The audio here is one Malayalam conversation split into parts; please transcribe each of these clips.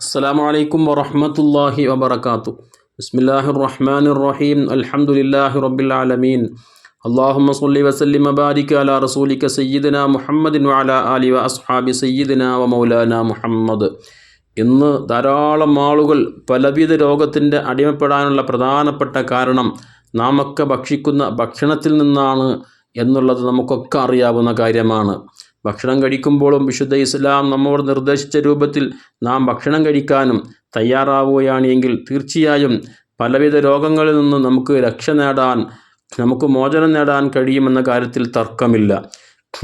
അസ്സാം വലൈക്കും വറഹമത്തല്ലാഹി വബർക്കാത്തു ബിസ്മില്ലാഹി റഹ്മാൻ റഹീം അലഹമുല്ലാഹി റബിൾമീൻ അള്ളാഹുമ്മ സുല്ലി വസല്ലിം മബാരിക് അല റസൂലിക്ക സയ്യിദന മുഹമ്മദിൻ വാല അലി വ അസ്ഹാബി സയ്യിദന വ മൗലാന മുഹമ്മദ്. ഇന്ന് ധാരാളം ആളുകൾ പലവിധ രോഗത്തിന്റെ അടിമപ്പെടാനുള്ള പ്രധാനപ്പെട്ട കാരണം നാമൊക്കെ ഭക്ഷിക്കുന്ന ഭക്ഷണത്തിൽ നിന്നാണ് എന്നുള്ളത് നമുക്കൊക്കെ അറിയാവുന്ന കാര്യമാണ്. ഭക്ഷണം കഴിക്കുമ്പോഴും വിശുദ്ധ ഇസ്ലാം നമ്മോട് നിർദ്ദേശിച്ച രൂപത്തിൽ നാം ഭക്ഷണം കഴിക്കാനും തയ്യാറാവുകയാണ് എങ്കിൽ തീർച്ചയായും പലവിധ രോഗങ്ങളിൽ നിന്നും നമുക്ക് രക്ഷ നേടാൻ നമുക്ക് മോചനം നേടാൻ കഴിയുമെന്ന കാര്യത്തിൽ തർക്കമില്ല.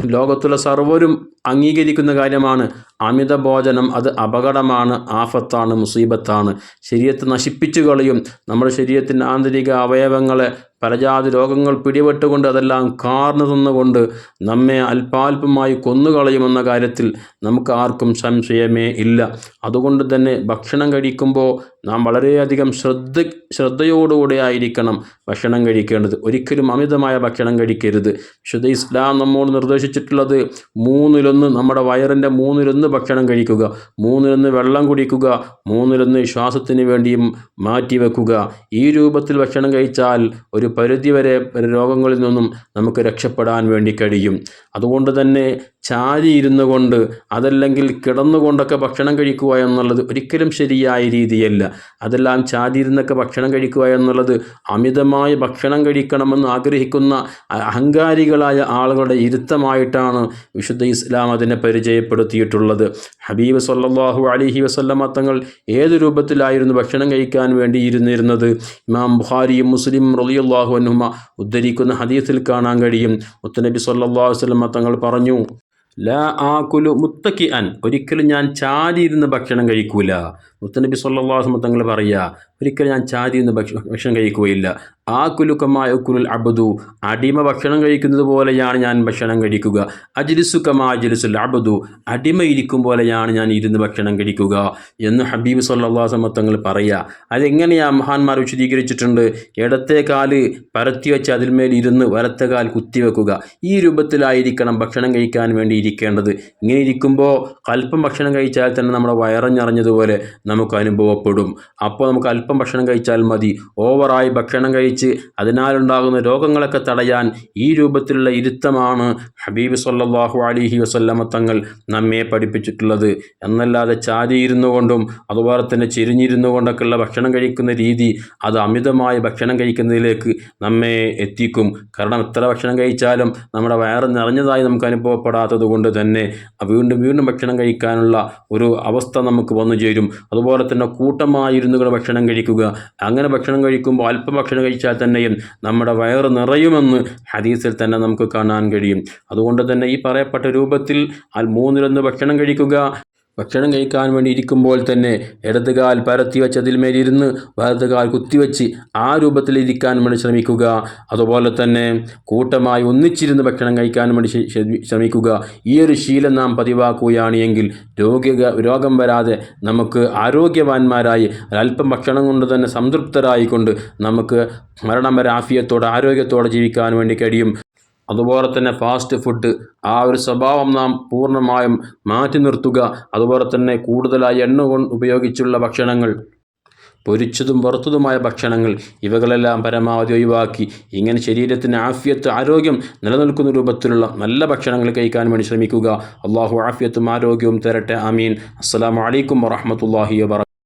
ലോകത്തുള്ള സർവരും അംഗീകരിക്കുന്ന കാര്യമാണ് അമിത ഭോജനം. അത് അപകടമാണ് ആഫത്താണ് മുസീബത്താണ്. ശരീരത്തെ നശിപ്പിച്ചു കളയും. നമ്മുടെ ശരീരത്തിന്റെ ആന്തരിക അവയവങ്ങളെ പലജാതി രോഗങ്ങൾ പിടിപെട്ടുകൊണ്ട് അതെല്ലാം കാർന്നു തന്നുകൊണ്ട് നമ്മെ അല്പാൽപമായി കൊന്നുകളയുമെന്ന കാര്യത്തിൽ നമുക്ക് ആർക്കും സംശയമേ ഇല്ല. അതുകൊണ്ട് തന്നെ ഭക്ഷണം കഴിക്കുമ്പോൾ നാം വളരെയധികം ശ്രദ്ധ ശ്രദ്ധയോടുകൂടെ ആയിരിക്കണം. ഭക്ഷണം കഴിക്കേണ്ടത്. ഒരിക്കലും അമിതമായ ഭക്ഷണം കഴിക്കരുത്. വിശുദ്ധ ഇസ്ലാം നമ്മോട് നിർദ്ദേശിച്ചിട്ടുള്ളത് മൂന്നിലൊന്ന് നമ്മുടെ വയറിന്റെ മൂന്നിലൊന്ന് ഭക്ഷണം കഴിക്കുക. മൂന്നിലൊന്ന് വെള്ളം കുടിക്കുക. മൂന്നിലൊന്ന് ശ്വാസത്തിന് വേണ്ടിയും മാറ്റിവെക്കുക ഈ രൂപത്തിൽ ഭക്ഷണം കഴിച്ചാൽ ഒരു പരിധിവരെ രോഗങ്ങളിൽ നിന്നും നമുക്ക് രക്ഷപ്പെടാൻ വേണ്ടി കഴിയും. അതുകൊണ്ട് തന്നെ ചാരി ഇരുന്നു കൊണ്ട് അതല്ലെങ്കിൽ കിടന്നുകൊണ്ടൊക്കെ ഭക്ഷണം കഴിക്കുക എന്നുള്ളത് ഒരിക്കലും ശരിയായ രീതിയല്ല. അതെല്ലാം ചാരി ഇരുന്നൊക്കെ ഭക്ഷണം കഴിക്കുക എന്നുള്ളത് അമിതമായ ഭക്ഷണം കഴിക്കണമെന്ന് ആഗ്രഹിക്കുന്ന അഹങ്കാരികളായ ആളുകളുടെ ഇരുത്തമായിട്ടാണ് വിശുദ്ധ ഇസ്ലാം അതിനെ പരിചയപ്പെടുത്തിയിട്ടുള്ളത്. ഹബീബ് സല്ലാഹു അലിഹി വസല്ലമ തങ്ങൾ ഏത് രൂപത്തിലായിരുന്നു ഭക്ഷണം കഴിക്കാൻ വേണ്ടി ഇരുന്നിരുന്നത്? ഇമാം ബുഖാരിയും മുസ്ലിം റലിയുള്ളാഹു അനുമ ഉദ്ധരിക്കുന്ന ഹദീസിൽ കാണാൻ കഴിയും. മുത്തനബി സല്ലാഹു വസ്ലമ തങ്ങൾ പറഞ്ഞു ലാ ആകുലു മുത്തക്കി അൻ ഒരിക്കലും ഞാൻ ചാരിയിരുന്ന് ഭക്ഷണം കഴിക്കൂല. മുത്തനബി സല്ലാസ്മ തങ്ങൾ പറയുക ഒരിക്കലും ഞാൻ ചാതി എന്ന് ഭക്ഷണം കഴിക്കുകയില്ല. ആ കുലുക്കമായ കുലുൽ അബദു അടിമ ഭക്ഷണം കഴിക്കുന്നത് പോലെയാണ് ഞാൻ ഭക്ഷണം കഴിക്കുക. അജിലിസുക്കമാ അജിലിസുൽ അബദു അടിമ ഇരിക്കും പോലെയാണ് ഞാൻ ഇരുന്ന് ഭക്ഷണം കഴിക്കുക. എന്ന് ഹബീബ് സല്ലാസ്മ തങ്ങൾ പറയുക അതെങ്ങനെയാ മഹാന്മാർ വിശദീകരിച്ചിട്ടുണ്ട്? ഇടത്തെ കാൽ പരത്തി വെച്ച് അതിന്മേൽ ഇരുന്ന് വലത്തെ കാൽ കുത്തിവെക്കുക ഈ രൂപത്തിലായിരിക്കണം ഭക്ഷണം കഴിക്കാൻ വേണ്ടി ഇരിക്കേണ്ടത്. ഇങ്ങനെ ഇരിക്കുമ്പോൾ അല്പം ഭക്ഷണം കഴിച്ചാൽ തന്നെ നമ്മുടെ വയറഞ്ഞറിഞ്ഞതുപോലെ നമുക്ക് അനുഭവപ്പെടും അപ്പോൾ നമുക്ക് അല്പം ഭക്ഷണം കഴിച്ചാൽ മതി. ഓവറായി ഭക്ഷണം കഴിച്ച് അതിനാലുണ്ടാകുന്ന രോഗങ്ങളൊക്കെ തടയാൻ ഈ രൂപത്തിലുള്ള ഇരുത്തമാണ് ഹബീബ് സല്ലാഹു അലിഹി വസല്ലമ തങ്ങൾ നമ്മെ പഠിപ്പിച്ചിട്ടുള്ളത്. എന്നല്ലാതെ ചാരിയിരുന്നു കൊണ്ടും അതുപോലെ തന്നെ ചെരിഞ്ഞിരുന്നു കൊണ്ടൊക്കെയുള്ള ഭക്ഷണം കഴിക്കുന്ന രീതി അത് അമിതമായി ഭക്ഷണം കഴിക്കുന്നതിലേക്ക് നമ്മെ എത്തിക്കും. കാരണം എത്ര ഭക്ഷണം കഴിച്ചാലും നമ്മുടെ വയറ് നിറഞ്ഞതായി നമുക്ക് അനുഭവപ്പെടാത്തത് കൊണ്ട് തന്നെ വീണ്ടും വീണ്ടും ഭക്ഷണം കഴിക്കാനുള്ള ഒരു അവസ്ഥ നമുക്ക് വന്നു ചേരും. അതുപോലെ തന്നെ കൂട്ടമായിരുന്നു കൂടെ ഭക്ഷണം കഴിക്കുക. അങ്ങനെ ഭക്ഷണം കഴിക്കുമ്പോൾ അല്പം ഭക്ഷണം കഴിച്ചാൽ തന്നെയും നമ്മുടെ വയറ് നിറയുമെന്ന് ഹദീസിൽ തന്നെ നമുക്ക് കാണാൻ കഴിയും. അതുകൊണ്ട് തന്നെ ഈ പറയപ്പെട്ട രൂപത്തിൽ മൂന്നിലൊന്ന് ഭക്ഷണം കഴിക്കുക ഭക്ഷണം കഴിക്കാൻ വേണ്ടി ഇരിക്കുമ്പോൾ തന്നെ ഇടതുകാൽ പരത്തി വെച്ച് അതിന്മേലിരുന്ന് വലതുകാൽ കുത്തിവെച്ച് ആ രൂപത്തിൽ ഇരിക്കാൻ വേണ്ടി ശ്രമിക്കുക. അതുപോലെ തന്നെ കൂട്ടമായി ഒന്നിച്ചിരുന്ന് ഭക്ഷണം കഴിക്കാൻ വേണ്ടി ശ്രമിക്കുക. ഈ ഒരു ശീലം നാം പതിവാക്കുകയാണ് എങ്കിൽ രോഗ രോഗം വരാതെ നമുക്ക് ആരോഗ്യവാന്മാരായി അല്പം ഭക്ഷണം കൊണ്ട് തന്നെ സംതൃപ്തരായിക്കൊണ്ട് നമുക്ക് മരണം വരെ ആഫിയത്തോടെ ആരോഗ്യത്തോടെ ജീവിക്കാൻ വേണ്ടി കഴിയും. അതുപോലെ തന്നെ ഫാസ്റ്റ് ഫുഡ് ആ ഒരു സ്വഭാവം നാം പൂർണമായും മാറ്റി നിർത്തുക. അതുപോലെ തന്നെ കൂടുതലായി എണ്ണ ഉപയോഗിച്ചുള്ള ഭക്ഷണങ്ങൾ പൊരിച്ചതും പുറത്തതുമായ ഭക്ഷണങ്ങൾ ഇവകളെല്ലാം പരമാവധി ഒഴിവാക്കി ഇങ്ങനെ ശരീരത്തിന് ആഫിയത്ത് ആരോഗ്യം നിലനിൽക്കുന്ന രൂപത്തിലുള്ള നല്ല ഭക്ഷണങ്ങൾ കഴിക്കാൻ വേണ്ടി ശ്രമിക്കുക. അള്ളാഹു ആഫിയത്തും ആരോഗ്യവും തരട്ടെ. അമീൻ അസ്സാം വലൈക്കും വറഹമത്തല്ലാഹി വാ